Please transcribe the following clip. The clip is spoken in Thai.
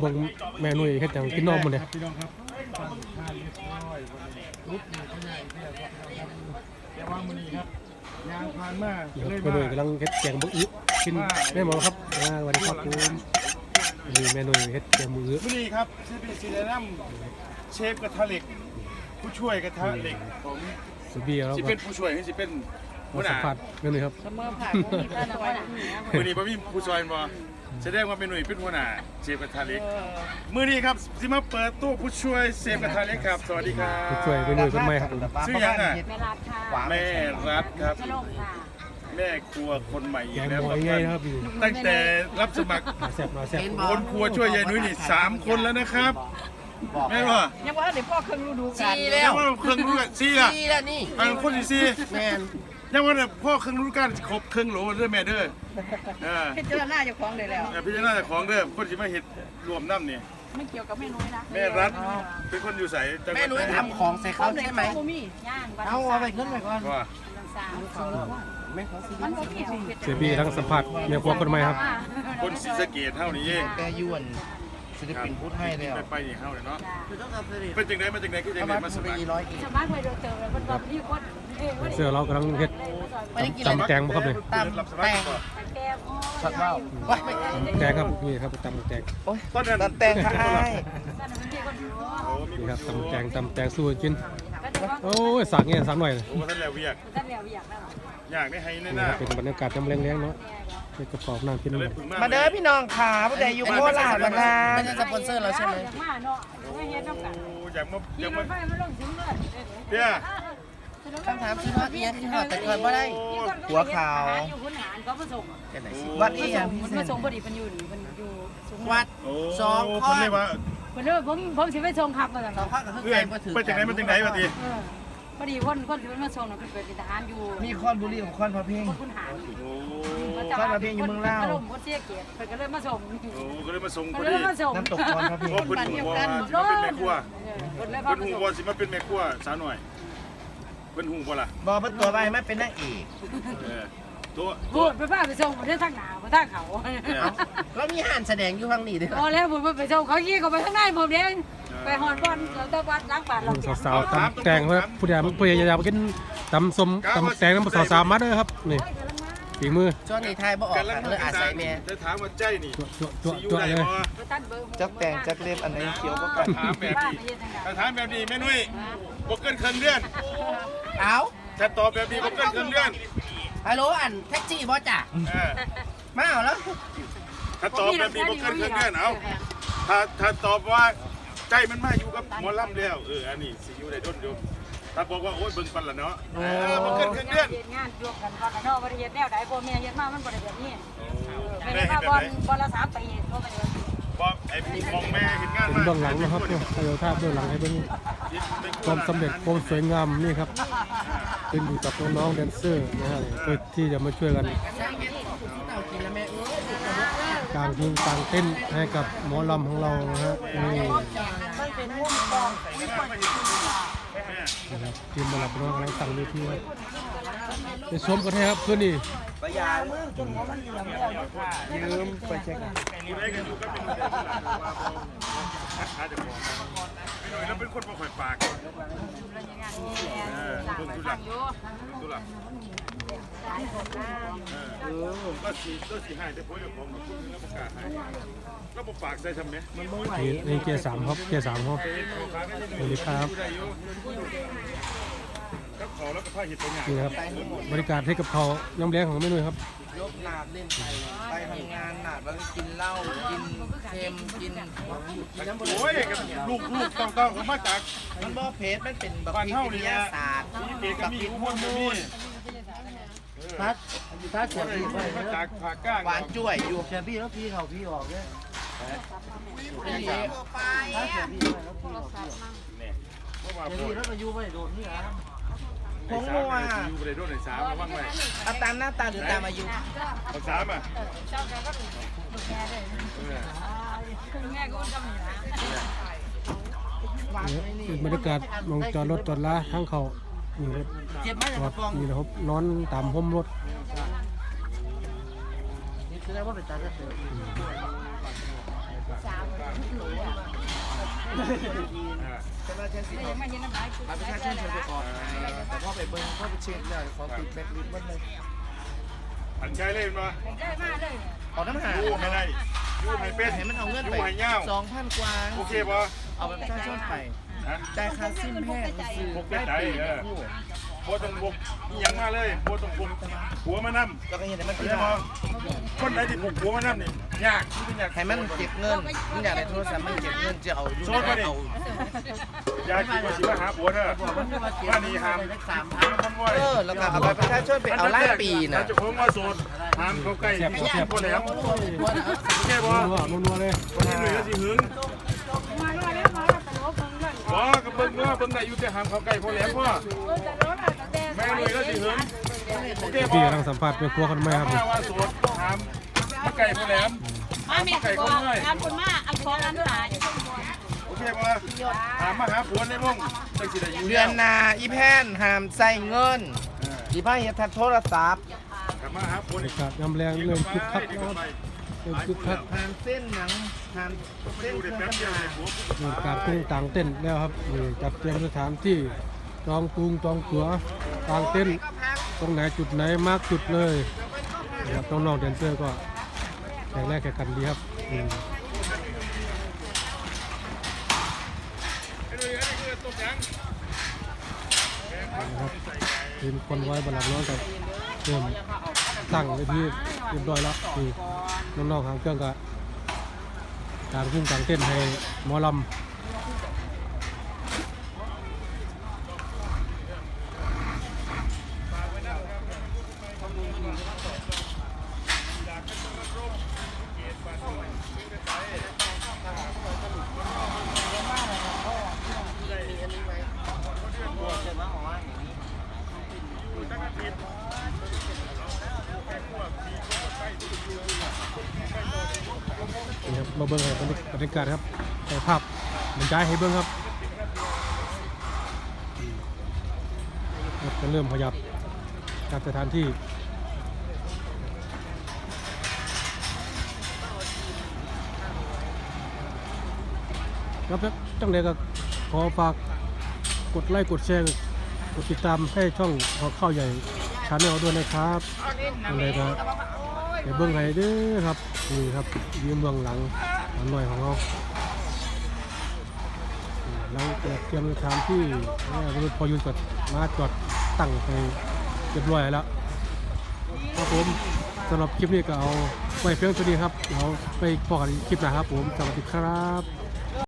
เบิ่งแม่นุ่ยเฮ็ดหยังกินนมหมดเลยพี่น้องครับฟังทานเรียบร้อยวันนี้รุดนี่เขาใหญ่เรียบร้อยครับแต่ว่ามื้อนี้ครับยางผ่านมานี่ครับเลยแม่นุ่ยว่ากำลังเฮ็ดแกงบกอึกินแม่หมอครับอ่าสวัสดีครับผมนี่แม่นุ่ยเฮ็ดแกงบกอึมื้อนี้ครับซีบีซีแนะนำเชฟกระทะเหล็ก ผู้ช่วยกระทะเหล็กของสุบีแล้วสิก็เป็นผู้ช่วยให้สิเป็นหัมาวหสัน้ามผัสแม่นุ่ยครับเสมอผ่านมีก็นว่ามื้อนี้บ่มีผู้ช่วยบ่ แสดงว่าเมนูเป็นหัวหน้าเชฟกระทะเหล็กมื้อนี้ครับสิมาเปิดตู้ผู้ช่วยเชฟกระทะเหล็กครับ สวัสดีครับผู้ช่วยแม่นุ่ยคนใหม่ครับผมชื่อยังอะเวลาค่ะแม่รัฐครับชโลมค่ะแม่ครัวคนใหม่อีแกกงแล้วหมอครับใหญ่นะครับพี่ตั้งแต่รับสมัครมาแซ่บมาแซ่บคนครัวช่วยยายนุ้ยนี่สามคนแล้วนะครับแม่นว่ายังว่าเดี๋ยวพ่อเครื่องฤดูกาลสี่แล้วยังว่าเครื่องรู้กันซี่ล่ะสี่แล้วนี่อันคนที่ซี่แมน ยังว่าเนี่ยพ่อเครื่องรู้กันครบเครื่องโหลเด้อแม่เด้อเออพิจารณาเจ้าของได้แล้ว แต่พี่น่าจะของเด้อคนที่มาเฮ็ดรวมน้ำนี่ไม่เกี่ยวกับแม่นุ้ยนะแม่รัฐเป็นคนอยู่ใสจังหแม่วัดหนุ่ยไหนทำของใส่เขาใช่ไหม บ่มีย่างวันเอาเอาไปขึ้นไปก่อนว่าสามไม่เขาสิมันบ่มีเสียบีทั้งสัมผัสแม่ครัวคนใหม่ครับ คนศรีสะเกษเท่านี้เองแกยวนศิลปินพูดให้แล้วไปไปนี่เฮาเลยเนาะคือต้องกับสิริเป็นจังได๋มาจังได๋คือจังเอาได๋มามาสไปมัครร้อยเอ็ดชาวบ้านไปโดนเจอแล้วมันบอกพี่คน เอ้ยเสื้อเรากำลังเฮ็ดไม่ได้กินตำอะไรแตงบ่ครับเนี่ยตามรับสมัครก่อนแกพ่อช็อตว่าวว้ายไม่ตำแตงครับนี่ครับตำแตงโอ้ยตอนนั้นตามแตงค่ะไอ้ายนั่นมันมีคนอยู่โอ้มีนี่คครับนอยู่ตำแตงตำแตงสู้กินก็จะว่าโอ้ยสากเงี้ยสามหน่อยโอ้ท่านแล้วเวียกท่านแล้วอยากแล้วอยากได้ให้แน่นี่น่าครับเป็นบรรยากาศจำแรงๆเนาะเป็นกระเป๋าน้ำกินก็น้ำเลยพึ่งมามาเด้อพี่น้องขาผู้ใดอยู่โคราชมาทานไม่ใช่สปอนเซอร์เราใช่ไหมอยากมาเนาะไม่เฮ็ดน้ำกันโอ้อยากมาอขี่ยากรมาถไฟมาลงถึงเลยเนี่ย คำถามที่ว่าเอียงที่หอดแต่ก่อนบ่ได้หัวขาวอยู่คุณหารเขาผสมแค่ไหนสิวัดอีหยังพี่มันเซผนสมพอดีมันอยู่นี่มันอยู่สูงวัดโอ้สองข้อคนเลยว่าเพิ่นเด้อผมผมสิไปส่งขับมาสั่นสองเนาะข้อกับเครื่องเพื่อแกนงก็ถือไปจากไหนมาจากไหนมาทีเออพอดีคนคนที่เพิ่นมาส่งน่ะเพิ่นเป็นทหารอยู่มีคอนบุรีของคอนพระเพ่งคนคุณหารโอ้ข้าวมาเพียงอยู่เมืองลาวคนคนเสียเกียรติเพิ่นก็เลยมาส่งโอ้ก็เลยมาส่งพเพิ่อนเลดียมาส่งน้ำตกคอนพระเพ่งเพราะเพิ่นหูว่าสิมาเป็นแม่ครัวเพิ่นเลยเพิ่นมาหูส่งว่าสิมาเป็นแม่ครัวสาวหน่อย เพิ่นหูบ่ล่ะบอกว่าตัวใบไม่เป็นนางเอกเออตัวพูดไปพาไปส่งบ่ได้ทางหน้าบ่ทางเขาแล้วมีห่านแสดงอยู่ข้างนี้ด้วยพอแล้วผมไปส่งเขาขี่เขาไปข้างในผมเด้งไปฮอนบอลเราตะวันล้างบาทเราสาวๆตำแตงครับผู้ใดผู้ใดอยากกินตำส้มตำแตงน้ำสาวๆมาเด้อครับนี่ฝีมือช่วงนี้ไทยบ่ออกกันลังค่ะเลยอาศัยแม่จะถามว่าใจนี่จั่วจั่วสิอยู่จั่วได้เลยบ่ จักแตงจักเล็บอันไหนเขียวก็กันถามแบบนี้ถ้าถามแบบนี้แม่นุ้ยบ่เกินครึ่งเดือนเอาถ้าตอบแบบนี้บ่เกินครึ่งเดือนฮัลโหลอันแท็กซี่บ่จ้ะเออมาเอาแล้วถ้าตอบแบบนี้บ่เกินครึ่งเดือนเอาถ้าถ้าตอบว่าใจมันมาอยู่กับหมอลำแล้วเอออันนี้สิอยู่ได้ดนอยู่ถ้าบอกว่าโอ๊ยเบิ่งปันละเนาะเออบ่เกินครึ่งเดือนงานยกกันก่อนเนาะบ่ได้เฮ็ดแนวใดพ่อแม่เฮ็ดมามันบ่ได้แบบนี้แม่เป็นเห็นมาแบบบอลไหนบอลละ3ปีบ่ได้แบบนี้ บอกไอ้พี่มองแม่เห็นงานเป็นเบื้องหลังนะครับเนี่ยให้เราภาพเบื้องหลังให้เบิ่งความสำเร็จความสวยงามนี่ครับเป็นอยู่กับน้องๆแดนเซอร์นะฮะเพื่อที่จะมาช่วยกันเอากินแล้วแม่เอ้ยกลางกลางเต้นให้กับหมอลำของเรานะฮะนี่นะครับทีมมาลับน้องกำลังตั้งเวทีครับ ไปชมกันให้ครับคืนนี้ยืมไปเช็คดูได้กันอยู่ก็เป็นเดือนหลังว่าพอหาจะบอกไม่หน่อยแล้วเป็นคนบ่ค่อยปากเออเบิ่งดูหลังดูหลังเออก็สิก็สิให้แต่ผมจะผมกับคุณแล้วประกาศให้แล้วบ่ปากใส่ทำไมมันบ่ไหวนี่นี่เกียร์สามครับเกียร์สามครับสวัสดีครับ ครับขอแล้วก็ผ้าหิดไปงานนี่นะครับ บริการให้กับเขาน้ำเลี้ยงของแม่นุ่ยครับ ยกหนาดเล่นไปไปทำงานหนาดแล้วก็กินเหล้ากินเค็มกินกินน้ำมันโอ้ยกับลูกลูกต้องต้องเขามาจาก มันบ่เพชรมันเป็นแบบบ้านวิเฮาทนี่ยานะศาสตร์นี่เด็กก็กับมีพิษอุฮบอลร์โมมีนทัดทัดเสียพี่มาจากผาก้างหวานจ้วยอยู่เสียพี่แล้วพี่เขาพี่ออกเนี่ยพี่ถ้าเสียพี่แล้วพี่ออกพี่ออกเนี่ยเมื่อวานเสียพูพี่ดแล้วก็อยู่ไม่โดนนี่นะ ผงนัวอยู่ไปได้ด้วยในสามระวังไว้เอาตามหน้าตาหรือตามอายุภาษามอะเจ้าแกก็ดูแม่ด้วยแม่ก็ทำอย่างนี้นี่เป็นบรรยากาศลงจอดรถจอดลาทางเขานี่รถเจ็บไหมจกอระดฟองนี่นะครับนอนตามห่มรถนี่คือได้ว่า เป็นตาจะเสือสามอ่าแต่ว่าฉันสิแล้วเอายังไม่เห็นน้ำลายกูบัตรประชาชนฉันไปออกให้แต่พอไปเบิ่งพอไปเช็คแล้วขอติดแบล็คลิสต์หมดเลยอันใจเล่นมาได้มากเลยออกน้ำหายูให้ได้ยูให้เป็นเห็นมันเอาเงินไปยูให้เงาสองพันกว่าโอเคป่ะเอาไปประชาชนไปฮะจ่ายค่าซิมแพงซื้อได้ปีละคู่ โบต้องบุกอิหยังมาเลยโบต้องบุกหัวมานำแล้วก็เห็นแต่มันเข้าที่ใจพบ่อคนไหนที่บุกหัวมานำนี่ยากที่เป็นยากให้มันเก็บเงินมันอยากได้โทรศัพท์มันเก็บเงินจะเอาอยู่โซนมาดิเอายากคิดว่าสิมาหาผัวเด้อว่านี่ห้ามสามพันคนไว้เออแล้วก็เอาไปประชาชนไปเอาไล่ปีน่ะจะพงว่าโสดห้ามเขาใกล้มีเสียบคนแหลมโอเคบ่นัวๆนัวๆเลยคนนี้หนุ่ยก็สิหึงมาด้วยแล้วมาตลกมึงเงินบ่ก็เบิ่งเด้อเบิ่งได้อยู่แต่ห้ามเขาใกล้พ่อแหลมพ่อ ม่หนุ่ยก็สิหึงโอเคบพี่กำลังสัมภาษณ์เป็นครัวคนใหม่ครับนี่ถ้าว่าโสดห้ามมาใกล้พ่อแหลม มาเมียกูงานคนมาอันของอันตายอยู่ข้างบนโอเคบ่ถามมาหาผัวในวงจังสิได้อยู่เดือนหนาอีแพนหามใส่เงินอีพ่อเฮ็ดทัดโทรศัพท์ถามมาหาผัวบรในรยากาศยามแรงเริ่มคึกคักแล้วครับเริ่มคึกคักหามเส้นหนังหามเส้นเคได้รื่องแป๊บเดียวทำเลยผัวเริ่มการตุ้งต่างเต้นแล้วครับนี่จัดเตรียมสถานที่จองตุงจองตั๋ว กลางเต้นตรงไหนจุดไหนมาร์กจุดเลยนะครับน้องๆแดนเซอร์ก็แข่งแรกแข่งกันดีครับอืมไอ้หนุ่ยอันนี้คือต้มยังนะครับทีมคนไว้บนหลังน้องกันเริ่มตั้งไว้ที่เรียบร้อยแล้วนี่น้องๆหางเครื่องก็กางทุ่งกลางเต้นให้หมอลำ มาเบิ้งให้บรรยากาศครับถ่ายภาพบรรยายให้เบิ้งครับรับจะเริ่มขยับจัดสถานที่ครับจังเด็กก็ขอฝากกดไลค์กดแชร์กดติดตามให้ช่องขอข้าวใหญ่ชาแนลด้วยนะครับจังเด็กก็เดี๋ยวเบื้องไหนเด้อครับนี่ครับยืมเบื้องหลังอันหน่อยของเราเราเตรียมสถานที่รถพอยุนก็มาจอดตั้งไปเรียบร้อยแล้วครับผมสำหรับคลิปนี้ก็เอาไว้เพียงเท่านี้ครับเราไปพอกันคลิปหน้าครับผมสวัสดีครับ